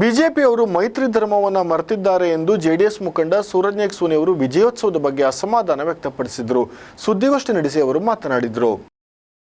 ಬಿಜೆಪಿಯವರು ಮೈತ್ರಿ ಧರ್ಮವನ್ನು ಮರೆತಿದ್ದಾರೆ ಎಂದು ಜೆಡಿಎಸ್ ಮುಖಂಡ ಸೂರಜ್ ನಾಯ್ಕ್ ಸೋನಿ ಅವರು ವಿಜಯೋತ್ಸವದ ಬಗ್ಗೆ ಅಸಮಾಧಾನ ವ್ಯಕ್ತಪಡಿಸಿದರು. ಸುದ್ದಿಗೋಷ್ಠಿ ನಡೆಸಿ ಅವರು ಮಾತನಾಡಿದರು.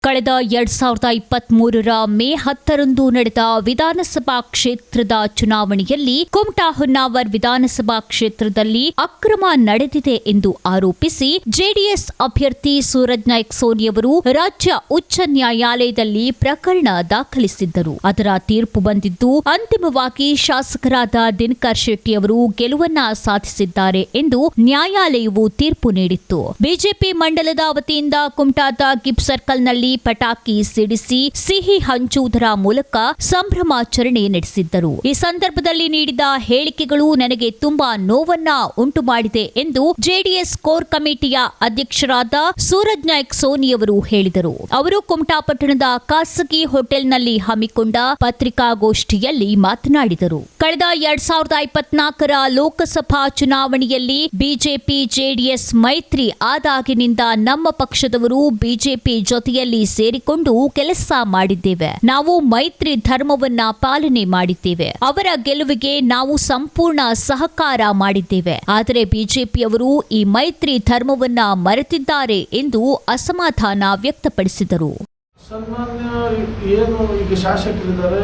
ಕಳೆದ ಎರಡ್ ಸಾವಿರದ ಇಪ್ಪತ್ತ್ ಮೂರರ ಮೇ ಹತ್ತರಂದು ನಡೆದ ವಿಧಾನಸಭಾ ಕ್ಷೇತ್ರದ ಚುನಾವಣೆಯಲ್ಲಿ ಕುಮಟಾ ಹೊನ್ನಾವರ್ ವಿಧಾನಸಭಾ ಕ್ಷೇತ್ರದಲ್ಲಿ ಅಕ್ರಮ ನಡೆದಿದೆ ಎಂದು ಆರೋಪಿಸಿ ಜೆಡಿಎಸ್ ಅಭ್ಯರ್ಥಿ ಸೂರಜ್ ನಾಯ್ಕ್ ಸೋನಿಯವರು ರಾಜ್ಯ ಉಚ್ಚ ನ್ಯಾಯಾಲಯದಲ್ಲಿ ಪ್ರಕರಣ ದಾಖಲಿಸಿದ್ದರು. ಅದರ ತೀರ್ಪು ಬಂದಿದ್ದು, ಅಂತಿಮವಾಗಿ ಶಾಸಕರಾದ ದಿನಕರ್ ಶೆಟ್ಟಿ ಅವರು ಗೆಲುವನ್ನ ಸಾಧಿಸಿದ್ದಾರೆ ಎಂದು ನ್ಯಾಯಾಲಯವು ತೀರ್ಪು ನೀಡಿತ್ತು. ಬಿಜೆಪಿ ಮಂಡಲದ ವತಿಯಿಂದ ಕುಮಟಾದ ಗಿಬ್ ಸರ್ಕಲ್ನಲ್ಲಿ ಪಟಾಕಿ ಸಿಡಿಸಿ ಸಿಹಿ ಹಂಚುವುದರ ಮೂಲಕ ಸಂಭ್ರಮಾಚರಣೆ ನಡೆಸಿದ್ದರು. ಈ ಸಂದರ್ಭದಲ್ಲಿ ನೀಡಿದ ಹೇಳಿಕೆಗಳು ನನಗೆ ತುಂಬಾ ನೋವನ್ನ ಉಂಟು ಮಾಡಿದೆ ಎಂದು ಜೆಡಿಎಸ್ ಕೋರ್ ಕಮಿಟಿಯ ಅಧ್ಯಕ್ಷರಾದ ಸೂರಜ್ ನಾಯ್ಕ್ ಸೋನಿಯವರು ಹೇಳಿದರು. ಅವರು ಕುಮಟಾಪಟ್ಟಣದ ಖಾಸಗಿ ಹೋಟೆಲ್ನಲ್ಲಿ ಹಮ್ಮಿಕೊಂಡ ಪತ್ರಿಕಾಗೋಷ್ಠಿಯಲ್ಲಿ ಮಾತನಾಡಿದರು. ಕಳೆದ ಎರಡ್ ಸಾವಿರದ ಇಪ್ಪತ್ನಾಲ್ಕರ ಲೋಕಸಭಾ ಚುನಾವಣೆಯಲ್ಲಿ ಬಿಜೆಪಿ, ಜೆಡಿಎಸ್ ಮೈತ್ರಿ ಆದಾಗಿನಿಂದ ನಮ್ಮ ಪಕ್ಷದವರು ಬಿಜೆಪಿ ಜೊತೆಯಲ್ಲಿ ಸೇರಿಕೊಂಡು ಕೆಲಸ ಮಾಡಿದ್ದೇವೆ. ನಾವು ಮೈತ್ರಿ ಧರ್ಮವನ್ನ ಪಾಲನೆ ಮಾಡಿದ್ದೇವೆ. ಅವರ ಗೆಲುವಿಗೆ ನಾವು ಸಂಪೂರ್ಣ ಸಹಕಾರ ಮಾಡಿದ್ದೇವೆ. ಆದರೆ ಬಿಜೆಪಿಯವರು ಈ ಮೈತ್ರಿ ಧರ್ಮವನ್ನ ಮರೆತಿದ್ದಾರೆ ಎಂದು ಅಸಮಾಧಾನ ವ್ಯಕ್ತಪಡಿಸಿದರು. ಸನ್ಮಾನ್ಯ ಏನು ಈಗ ಶಾಸಕರಿದ್ದಾರೆ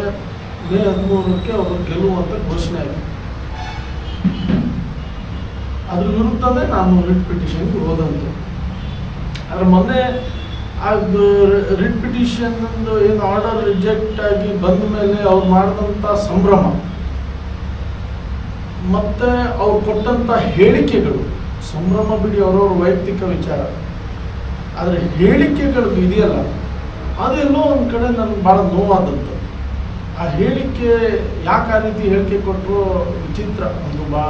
ಮೇ ಹದಿಮೂರಕ್ಕೆ ಅವರು ಗೆಲ್ಲುವಂತ ಘೋಷಣೆ ಆಗಿದೆ. ಅದ್ರ ವಿರುದ್ಧವೇ ನಾನು ರಿಟ್ ಪಿಟಿಷನ್ಗೆ ಹೋದಂತೆ. ಆದರೆ ಮೊನ್ನೆ ಅದು ರಿಟ್ ಒಂದು ಏನು ಆರ್ಡರ್ ರಿಜೆಕ್ಟ್ ಆಗಿ ಬಂದ ಮೇಲೆ ಅವ್ರು ಮಾಡಿದಂಥ ಸಂಭ್ರಮ. ಮತ್ತು ಅವ್ರು ಕೊಟ್ಟಂಥ ಹೇಳಿಕೆಗಳು, ಸಂಭ್ರಮ ಬಿಡಿ ಅವರವ್ರ ವೈಯಕ್ತಿಕ ವಿಚಾರ. ಆದರೆ ಹೇಳಿಕೆಗಳು ಇದೆಯಲ್ಲ, ಅದೆಲ್ಲೋ ಒಂದು ಕಡೆ ನನಗೆ ಭಾಳ ನೋವಾದದ್ದು ಆ ಹೇಳಿಕೆ ಯಾಕೆ ಆ ರೀತಿ ಹೇಳಿಕೆ ಕೊಟ್ಟರು ವಿಚಿತ್ರ, ಒಂದು ಬಾ,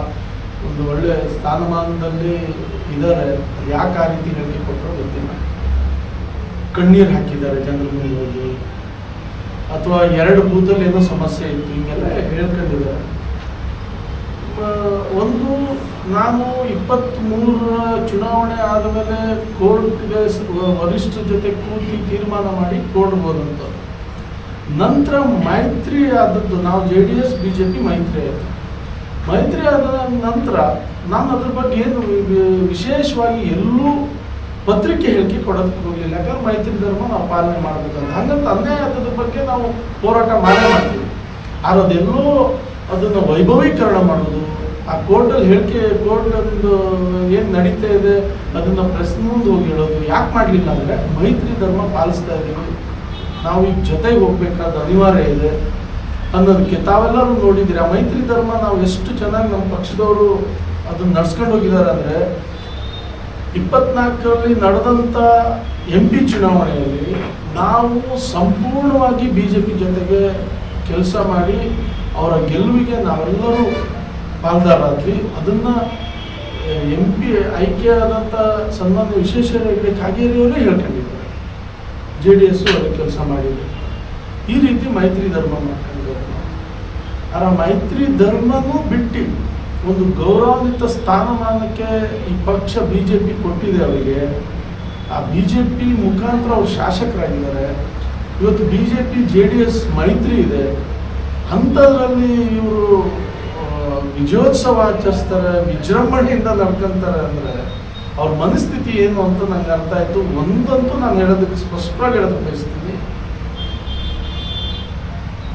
ಒಂದು ಒಳ್ಳೆಯ ಸ್ಥಾನಮಾನದಲ್ಲಿ ಇದ್ದಾರೆ ಅದು ಯಾಕೆ ಆ ರೀತಿ ಹೇಳಿಕೆ ಕೊಟ್ಟರು ಗೊತ್ತಿಲ್ಲ. ಕಣ್ಣೀರು ಹಾಕಿದ್ದಾರೆ ಜನರ ಮುಂದೆ ಹೋಗಿ. ಅಥವಾ ಎರಡು ಬೂತಲ್ಲಿ ಏನೋ ಸಮಸ್ಯೆ ಇತ್ತು, ಹಿಂಗೆಲ್ಲ ಹೇಳ್ಕೊಂಡಿದ್ದಾರೆ. ಒಂದು ನಾನು ಇಪ್ಪತ್ತ್ಮೂರರ ಚುನಾವಣೆ ಆದಮೇಲೆ ಕೋರ್ಟ್ಗೆ ವರಿಷ್ಠ ಜೊತೆ ಕೂತಿ ತೀರ್ಮಾನ ಮಾಡಿ ಕೋರ್ಟ್ ಹೋದಂಥ ನಂತರ ಮೈತ್ರಿ ಆದದ್ದು, ನಾವು J D S, B J P ಮೈತ್ರಿ ಆಯಿತು. ಮೈತ್ರಿ ಆದ ನಂತರ ನಾನು ಅದ್ರ ಬಗ್ಗೆ ಏನು ವಿಶೇಷವಾಗಿ ಎಲ್ಲೂ ಪತ್ರಿಕೆ ಹೇಳಿಕೆ ಕೊಡೋದಕ್ಕೆ ಹೋಗಲಿಲ್ಲ. ಯಾಕಂದ್ರೆ ಮೈತ್ರಿ ಧರ್ಮ ನಾವು ಪಾಲನೆ ಮಾಡಬೇಕಂತ ಹಂಗಂತ ಅನ್ಯಾಯ ಅದ್ರ ಬಗ್ಗೆ ನಾವು ಹೋರಾಟ ಮಾಡೇ ಮಾಡ್ತೀವಿ. ಆದ್ರೆ ಅದೆಲ್ಲೋ ಅದನ್ನು ವೈಭವೀಕರಣ ಮಾಡೋದು, ಆ ಕೋರ್ಟಲ್ಲಿ ಹೇಳಿಕೆ ಕೋರ್ಟ್ ಒಂದು ಏನು ನಡೀತಾ ಇದೆ, ಅದನ್ನು ಪ್ರೆಸ್ ಮುಂದೆ ಹೋಗಿ ಹೇಳೋದು, ಯಾಕೆ ಮಾಡಲಿಲ್ಲ ಅಂದರೆ ಮೈತ್ರಿ ಧರ್ಮ ಪಾಲಿಸ್ತಾ ಇದ್ದೀವಿ ನಾವು ಈಗ ಜೊತೆಗೆ ಹೋಗ್ಬೇಕಾದ ಅನಿವಾರ್ಯ ಇದೆ ಅನ್ನೋದಕ್ಕೆ. ತಾವೆಲ್ಲರೂ ನೋಡಿದ್ದೀರಿ ಆ ಮೈತ್ರಿ ಧರ್ಮ ನಾವು ಎಷ್ಟು ಚೆನ್ನಾಗಿ ನಮ್ಮ ಪಕ್ಷದವರು ಅದನ್ನ ನಡ್ಸ್ಕೊಂಡು ಹೋಗಿದ್ದಾರೆ ಅಂದರೆ ಇಪ್ಪತ್ನಾಲ್ಕರಲ್ಲಿ ನಡೆದಂಥ ಎಂ ಪಿ ಚುನಾವಣೆಯಲ್ಲಿ ನಾವು ಸಂಪೂರ್ಣವಾಗಿ ಬಿ ಜೆ ಪಿ ಜೊತೆಗೆ ಕೆಲಸ ಮಾಡಿ ಅವರ ಗೆಲುವಿಗೆ ನಾವೆಲ್ಲರೂ ಪಾಲ್ದಾರಾದ್ವಿ. ಅದನ್ನು, ಎಂ ಪಿ ಆಯ್ಕೆಯಾದಂಥ ಸನ್ಮಾನ್ಯ ವಿಶ್ವೇಶ್ವರ ಹೆಗಡೆ ಕಾಗೇರಿಯವರೇ ಹೇಳ್ಕೊಂಡಿದ್ದಾರೆ. ಜೆ ಡಿ ಎಸ್ಸು ಅದಕ್ಕೆ ಕೆಲಸ ಮಾಡಿದೆ ಈ ರೀತಿ ಮೈತ್ರಿ ಧರ್ಮ ಮಾಡ್ಕೊಂಡಿದ್ದಾರೆ. ಅವರ ಮೈತ್ರಿ ಧರ್ಮನೂ ಬಿಟ್ಟು ಒಂದು ಗೌರವಾನ್ವಿತ ಸ್ಥಾನಮಾನಕ್ಕೆ ಈ ಪಕ್ಷ ಬಿ ಜೆ ಪಿ ಕೊಟ್ಟಿದೆ ಅವರಿಗೆ, ಆ ಬಿ ಜೆ ಪಿ ಮುಖಾಂತರ ಅವ್ರು ಶಾಸಕರಾಗಿದ್ದಾರೆ. ಇವತ್ತು B J P J D S ಮೈತ್ರಿ ಇದೆ. ಅಂಥದ್ರಲ್ಲಿ ಇವರು ವಿಜಯೋತ್ಸವ ಆಚರಿಸ್ತಾರೆ, ವಿಜೃಂಭಣೆಯಿಂದ ನಡ್ಕೊಂತಾರೆ ಅಂದರೆ ಅವ್ರ ಮನಸ್ಥಿತಿ ಏನು ಅಂತ ನಂಗೆ ಅರ್ಥ ಆಯಿತು. ಒಂದಂತೂ ನಾನು ಹೇಳೋದಕ್ಕೆ ಸ್ಪಷ್ಟವಾಗಿ ಹೇಳೋದಕ್ಕೆ ಬಯಸ್ತೀನಿ.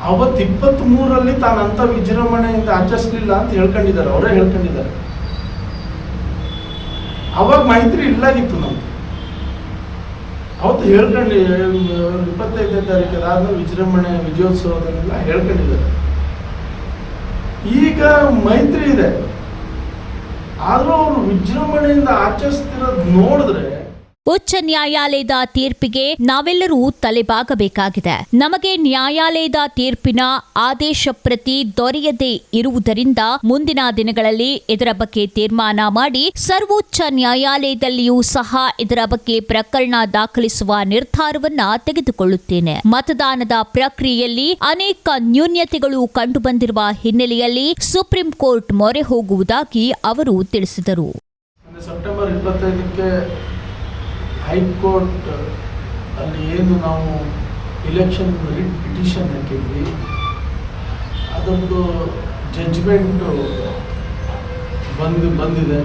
ಅವತ್ತು ಇಪ್ಪತ್ತ್ ಮೂರಲ್ಲಿ ತಾನು ಅಂತ ವಿಜೃಂಭಣೆಯಿಂದ ಆಚರಿಸಲಿಲ್ಲ ಅಂತ ಹೇಳ್ಕೊಂಡಿದ್ದಾರೆ. ಅವರೇ ಹೇಳ್ಕೊಂಡಿದ್ದಾರೆ. ಅವಾಗ ಮೈತ್ರಿ ಇಲ್ಲಾಗಿತ್ತು ನಮ್ದು. ಅವತ್ತು ಹೇಳ್ಕೊಂಡು ಇಪ್ಪತ್ತೈದನೇ ತಾರೀಕು ಅದಾದ ವಿಜೃಂಭಣೆ ವಿಜಯೋತ್ಸವದಲ್ಲೆಲ್ಲ ಹೇಳ್ಕೊಂಡಿದ್ದಾರೆ. ಈಗ ಮೈತ್ರಿ ಇದೆ. ಆದರೂ ಅವರು ವಿಜೃಂಭಣೆಯಿಂದ ಆಚರಿಸ್ತಿರೋದು ನೋಡಿದ್ರೆ ಉಚ್ಚ ನ್ಯಾಯಾಲಯದ ತೀರ್ಪಿಗೆ ನಾವೆಲ್ಲರೂ ತಲೆಬಾಗಬೇಕಾಗಿದೆ. ನಮಗೆ ನ್ಯಾಯಾಲಯದ ತೀರ್ಪಿನ ಆದೇಶ ಪ್ರತಿ ದೊರೆಯದೇ ಇರುವುದರಿಂದ ಮುಂದಿನ ದಿನಗಳಲ್ಲಿ ಇದರ ಬಗ್ಗೆ ತೀರ್ಮಾನ ಮಾಡಿ ಸರ್ವೋಚ್ಚ ನ್ಯಾಯಾಲಯದಲ್ಲಿಯೂ ಸಹ ಇದರ ಬಗ್ಗೆ ಪ್ರಕರಣ ದಾಖಲಿಸುವ ನಿರ್ಧಾರವನ್ನ ತೆಗೆದುಕೊಳ್ಳುತ್ತೇನೆ. ಮತದಾನದ ಪ್ರಕ್ರಿಯೆಯಲ್ಲಿ ಅನೇಕ ನ್ಯೂನ್ಯತೆಗಳು ಕಂಡುಬಂದಿರುವ ಹಿನ್ನೆಲೆಯಲ್ಲಿ ಸುಪ್ರೀಂ ಕೋರ್ಟ್ ಮೊರೆ ಹೋಗುವುದಾಗಿ ಅವರು ತಿಳಿಸಿದರು. ಹೈಕೋರ್ಟ್ ಅಲ್ಲಿ ಏನು ನಾವು ಇಲೆಕ್ಷನ್ ರಿಟ್ ಪಿಟಿಷನ್ ಹಾಕಿದ್ವಿ. ಅದೊಂದು ಜಜ್ಮೆಂಟು ಬಂದು ಬಂದಿದೆ.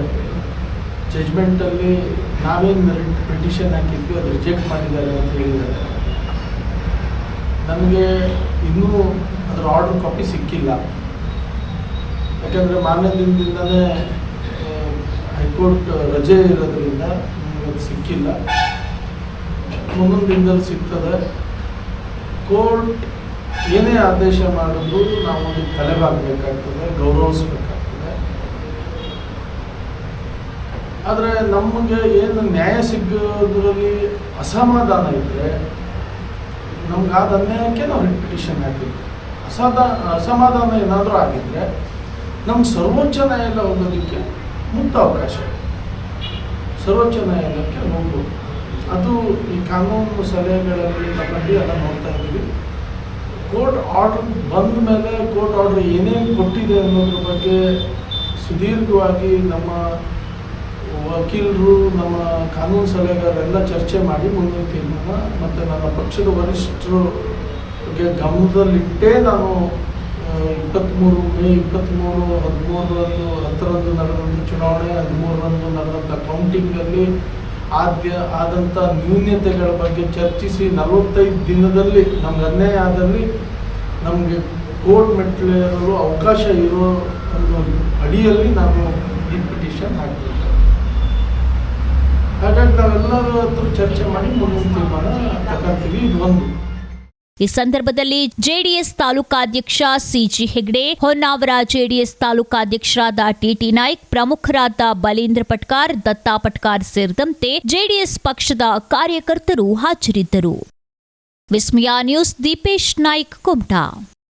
ಜಜ್ಮೆಂಟಲ್ಲಿ ನಾವೇನು ಪಿಟಿಷನ್ ಹಾಕಿದ್ವಿ, ಅದು ರಿಜೆಕ್ಟ್ ಮಾಡಿದ್ದಾರೆ ಅಂತ ಹೇಳಿದ್ದಾರೆ. ನಮಗೆ ಇನ್ನೂ ಅದರ ಆರ್ಡರ್ ಕಾಪಿ ಸಿಕ್ಕಿಲ್ಲ. ಯಾಕಂದರೆ ಮಾನ್ಯ ದಿನದಿಂದಲೇ ಹೈಕೋರ್ಟ್ ರಜೆ ಇರೋದ್ರಿಂದ ಅದು ಸಿಕ್ಕಿಲ್ಲ. ಮುಂದೊಂದು ದಿನದಲ್ಲಿ ಸಿಗ್ತದೆ. ಕೋರ್ಟ್ ಏನೇ ಆದೇಶ ಮಾಡಿದ್ರು ನಾವು ಅದಕ್ಕೆ ತಲೆಬಾಗಬೇಕಾಗ್ತದೆ, ಗೌರವಿಸ್ಬೇಕಾಗ್ತದೆ. ಆದರೆ ನಮಗೆ ಏನು ನ್ಯಾಯ ಸಿಗೋದ್ರಲ್ಲಿ ಅಸಮಾಧಾನ ಇದ್ದರೆ ನಮ್ಗೆ ಆದ ಅನ್ಯಾಯಕ್ಕೆ ನಾವು ರಿಪಿಟಿಷನ್ ಹಾಕಿದ್ವಿ. ಅಸಾಧಾ ಅಸಮಾಧಾನ ಏನಾದರೂ ಆಗಿದ್ದರೆ ನಮ್ಗೆ ಸರ್ವೋಚ್ಚ ನ್ಯಾಯಾಲಯ ಹೋಗೋದಕ್ಕೆ ಮುಕ್ತ ಅವಕಾಶ. ಸರ್ವೋಚ್ಚ ನ್ಯಾಯಾಲಯಕ್ಕೆ ಹೋಗ್ಬೋದು ಅದು ಈ ಕಾನೂನು ಸಲಹೆಗಳಲ್ಲಿ ತಗೊಂಡು ಅದನ್ನು ನೋಡ್ತಾ ಇದ್ದೀವಿ. ಕೋರ್ಟ್ ಆರ್ಡರ್ ಬಂದ ಮೇಲೆ ಕೋರ್ಟ್ ಆರ್ಡರ್ ಏನೇನು ಕೊಟ್ಟಿದೆ ಅನ್ನೋದ್ರ ಬಗ್ಗೆ ಸುದೀರ್ಘವಾಗಿ ನಮ್ಮ ವಕೀಲರು, ನಮ್ಮ ಕಾನೂನು ಸಲಹೆಗಾರರೆಲ್ಲ ಚರ್ಚೆ ಮಾಡಿ ಮುಂದಿನ ತೀರ್ಮಾನ. ಮತ್ತು ನನ್ನ ಪಕ್ಷದ ವರಿಷ್ಠರಿಗೆ ಗಮನದಲ್ಲಿಟ್ಟೇ ನಾನು ಇಪ್ಪತ್ತ್ಮೂರು ಮೇ ಇಪ್ಪತ್ತ್ಮೂರು ಹದಿಮೂರರಂದು, ಹತ್ತರಂದು ನಡೆದಂಥ ಚುನಾವಣೆ, ಹದಿಮೂರರಂದು ನಡೆದಂಥ ಕೌಂಟಿಂಗಲ್ಲಿ ಆದ್ಯ ಆದಂಥ ನ್ಯೂನ್ಯತೆಗಳ ಬಗ್ಗೆ ಚರ್ಚಿಸಿ ನಲವತ್ತೈದು ದಿನದಲ್ಲಿ, ನಮ್ಗೆ ಅನ್ಯಾಯ ಆದಲ್ಲಿ ನಮಗೆ ಕೋರ್ಟ್ ಮೆಟ್ಟಿಲೇರಲು ಅವಕಾಶ ಇರೋ ಒಂದು ಅಡಿಯಲ್ಲಿ ನಾನು ಈ ಪಿಟಿಷನ್ ಹಾಕಿದ್ದೆ ಹಾಗಾಗಿ ನಾವೆಲ್ಲರ ಹತ್ರ ಚರ್ಚೆ ಮಾಡಿ ಮುಂದಿನ ತೀರ್ಮಾನ ತಗೊಂತೀವಿ. ಇದು ಒಂದು. ಈ ಸಂದರ್ಭದಲ್ಲಿ ಜೆಡಿಎಸ್ ತಾಲೂಕಾಧ್ಯಕ್ಷ ಸಿಜಿ ಹೆಗ್ಡೆ, ಹೊನ್ನಾವರ ಜೆಡಿಎಸ್ ತಾಲೂಕಾಧ್ಯಕ್ಷರಾದ ಟಿಟಿ ನಾಯ್ಕ್, ಪ್ರಮುಖರಾದ ಬಲೀಂದ್ರ ಪಟ್ಕಾರ್, ದತ್ತಾ ಪಟ್ಕಾರ್ ಸೇರಿದಂತೆ ಜೆಡಿಎಸ್ ಪಕ್ಷದ ಕಾರ್ಯಕರ್ತರು ಹಾಜರಿದ್ದರು. ವಿಸ್ಮಯ ನ್ಯೂಸ್, ದೀಪೇಶ್ ನಾಯ್ಕ್, ಕುಮಟಾ.